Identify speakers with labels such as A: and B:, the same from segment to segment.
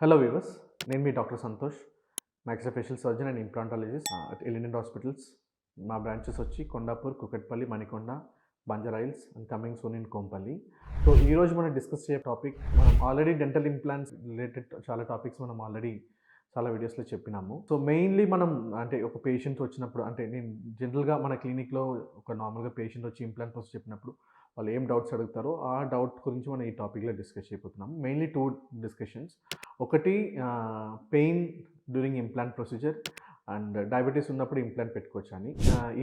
A: Hello viewers నేను మీ doctor Santosh maxillofacial surgeon and implantologist at Elident hospitals మా branches వచ్చి Kondapur Kukatpally Manikonda Banjara Hills and coming soon in Kompally so ఈరోజు మనం discuss చేసే topic మనం already dental implants related చాలా topics మనం already చాలా వీడియోస్లో చెప్పినాము. సో మెయిన్లీ మనం అంటే ఒక పేషెంట్ వచ్చినప్పుడు అంటే నేను జనరల్గా మన క్లినిక్లో ఒక నార్మల్గా పేషెంట్ వచ్చి ఇంప్లాంట్ కోసం చెప్పినప్పుడు వాళ్ళు ఏం డౌట్స్ అడుగుతారో ఆ డౌట్ గురించి మనం ఈ టాపిక్లో డిస్కస్ చేయబోతున్నాం. మెయిన్లీ టూ డిస్కషన్స్ ఒకటి pain during implant procedure and diabetes ఉన్నప్పుడు ఇంప్లాంట్ పెట్టుకోవచ్చు అని.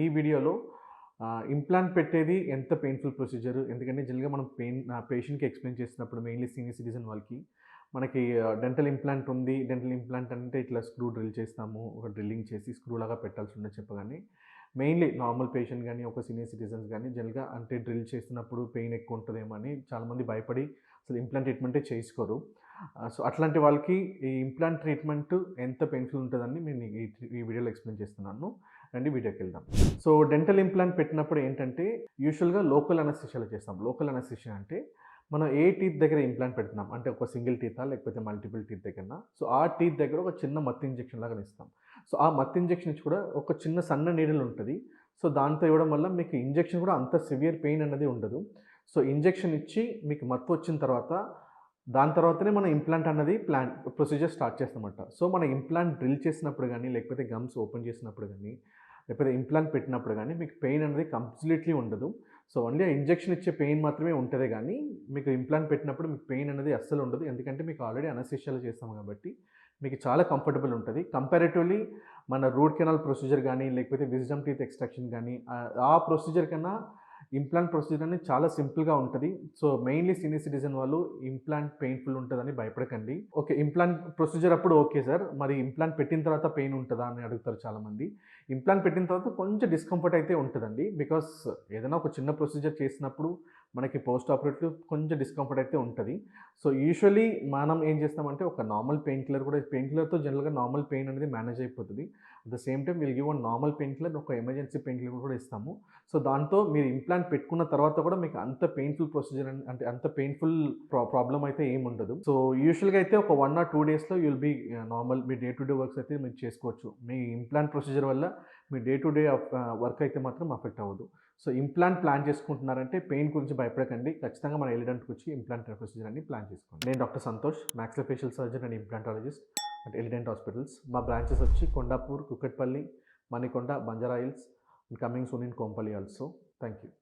A: ఈ వీడియోలో ఇంప్లాంట్ పెట్టేది ఎంత పెయిన్ఫుల్ ప్రొసీజర్ ఎందుకంటే జనరల్గా మనం పెయిన్ పేషెంట్కి ఎక్స్ప్లెయిన్ చేసినప్పుడు మెయిన్లీ సీనియర్ సిటిజన్ వాళ్ళకి మనకి డెంటల్ ఇంప్లాంట్ ఉంది. డెంటల్ ఇంప్లాంట్ అంటే ఇట్లా స్క్రూ డ్రిల్ చేస్తాము. ఒక డ్రిల్లింగ్ చేసి స్క్రూ లాగా పెట్టాల్సి ఉందని చెప్పగానే మెయిన్లీ నార్మల్ పేషెంట్ కానీ ఒక సీనియర్ సిటిజన్స్ కానీ జనరల్గా అంటే డ్రిల్ చేస్తున్నప్పుడు పెయిన్ ఎక్కువ ఉంటుందేమో అని చాలామంది భయపడి అసలు ఇంప్లాంట్ ట్రీట్మెంటే చేసుకోరు. సో అట్లాంటి వాళ్ళకి ఈ ఇంప్లాంట్ ట్రీట్మెంట్ ఎంత పెయిన్ఫుల్ ఉంటుందని నేను ఈ వీడియోలో ఎక్స్ప్లెయిన్ చేస్తున్నాను. అండ్ వీడియోకి వెళ్దాం. సో డెంటల్ ఇంప్లాంట్ పెట్టినప్పుడు ఏంటంటే యూజువల్గా లోకల్ అనస్థిషియాలో చేస్తాం. లోకల్ అనస్థిషియా అంటే మనం ఏ టీత్ దగ్గర ఇంప్లాంట్ పెడుతున్నాం? అంటే ఒక సింగిల్ టీతా? లేకపోతే మల్టిపుల్ టీత్ దగ్గర సో ఆ టీత్ దగ్గర ఒక చిన్న మత్తి ఇంజెక్షన్ లాగా ఇస్తాం. సో ఆ మత్తి ఇంజెక్షన్ ఇచ్చి కూడా ఒక చిన్న సన్న నీడలు ఉంటుంది. సో దాంతో ఇవ్వడం వల్ల మీకు ఇంజెక్షన్ కూడా అంత సివియర్ పెయిన్ అనేది ఉండదు. సో ఇంజెక్షన్ ఇచ్చి మీకు మత్తు వచ్చిన తర్వాత దాని తర్వాతనే మనం ఇంప్లాంట్ అన్నది ప్లాన్ ప్రొసీజర్ స్టార్ట్ చేస్తామట సో మన ఇంప్లాంట్ డ్రిల్ చేసినప్పుడు కానీ లేకపోతే గమ్స్ ఓపెన్ చేసినప్పుడు కానీ లేకపోతే ఇంప్లాంట్ పెట్టినప్పుడు కానీ మీకు పెయిన్ అనేది కంప్లీట్లీ ఉండదు. సో ఓన్లీ ఆ ఇంజెక్షన్ ఇచ్చే పెయిన్ మాత్రమే ఉంటుంది కానీ మీకు ఇంప్లాంట్ పెట్టినప్పుడు మీకు పెయిన్ అనేది అస్సలు ఉండదు. ఎందుకంటే మీకు ఆల్రెడీ అనస్థిషియాలో చేస్తాం కాబట్టి మీకు చాలా కంఫర్టబుల్ ఉంటుంది. కంపారేటివ్లీ మన రూట్ కెనాల్ ప్రొసీజర్ కానీ లేకపోతే విజ్డమ్ టీత్ ఎక్స్ట్రాక్షన్ కానీ ఆ ప్రొసీజర్ కన్నా ఇంప్లాంట్ ప్రొసీజర్ అనేది చాలా సింపుల్గా ఉంటుంది. సో మెయిన్లీ సీనియర్ సిటిజన్ వాళ్ళు ఇంప్లాంట్ పెయిన్ఫుల్ ఉంటుందని భయపడకండి. ఓకే ఇంప్లాంట్ ప్రొసీజర్ అప్పుడు ఓకే సార్ మరి ఇంప్లాంట్ పెట్టిన తర్వాత పెయిన్ ఉంటుందా అని అడుగుతారు చాలామంది. ఇంప్లాంట్ పెట్టిన తర్వాత కొంచెం డిస్కంఫర్ట్ అయితే ఉంటుందండి. బికాస్ ఏదైనా ఒక చిన్న ప్రొసీజర్ చేసినప్పుడు మనకి పోస్ట్ ఆపరేటివ్ కొంచెం డిస్కంఫర్ట్ అయితే ఉంటుంది. సో యూజువలీ మనం ఏం చేస్తామంటే ఒక నార్మల్ పెయిన్ కిల్లర్ కూడా పెయిన్ కిల్లర్తో జనరల్గా నార్మల్ పెయిన్ అనేది మేనేజ్ అయిపోతుంది. అట్ ద సేమ్ టైం వీళ్ళు గివ్ నార్మల్ పెయిన్ కిల్లర్ ఒక ఎమర్జెన్సీ పెయిన్ కిల్లర్ కూడా ఇస్తాము. సో దాంతో మీరు ఇంప్లాంట్ పెట్టుకున్న తర్వాత కూడా మీకు అంత పెయిన్ఫుల్ ప్రొసీజర్ అంటే అంత పెయిన్ఫుల్ ప్రాబ్లం అయితే ఏమి ఉండదు. సో యూజువల్గా అయితే ఒక వన్ ఆర్ టూ డేస్లో యుల్ బీ నార్మల్ మీ డే టు డే వర్క్స్ అయితే మీరు చేసుకోవచ్చు. మీ ఇంప్లాంట్ ప్రొసీజర్ వల్ల మీ డే టు డే వర్క్ అయితే మాత్రం అఫెక్ట్ అవ్వదు. సో ఇంప్లాంట్ ప్లాన్ చేసుకుంటున్నారంటే పెయిన్ గురించి భయపడకండి. ఖచ్చితంగా మన ఎలిడెంట్కి వచ్చి ఇంప్లాంట్ ప్రొసీజర్ అని ప్లాన్ చేసుకోండి. నేను doctor Santosh maxillofacial surgeon and implantologist at Elident hospitals. మా బ్రాంచెస్ వచ్చి Kondapur Kukatpally Manikonda Banjara Hills and coming soon in Kompally also. Thank you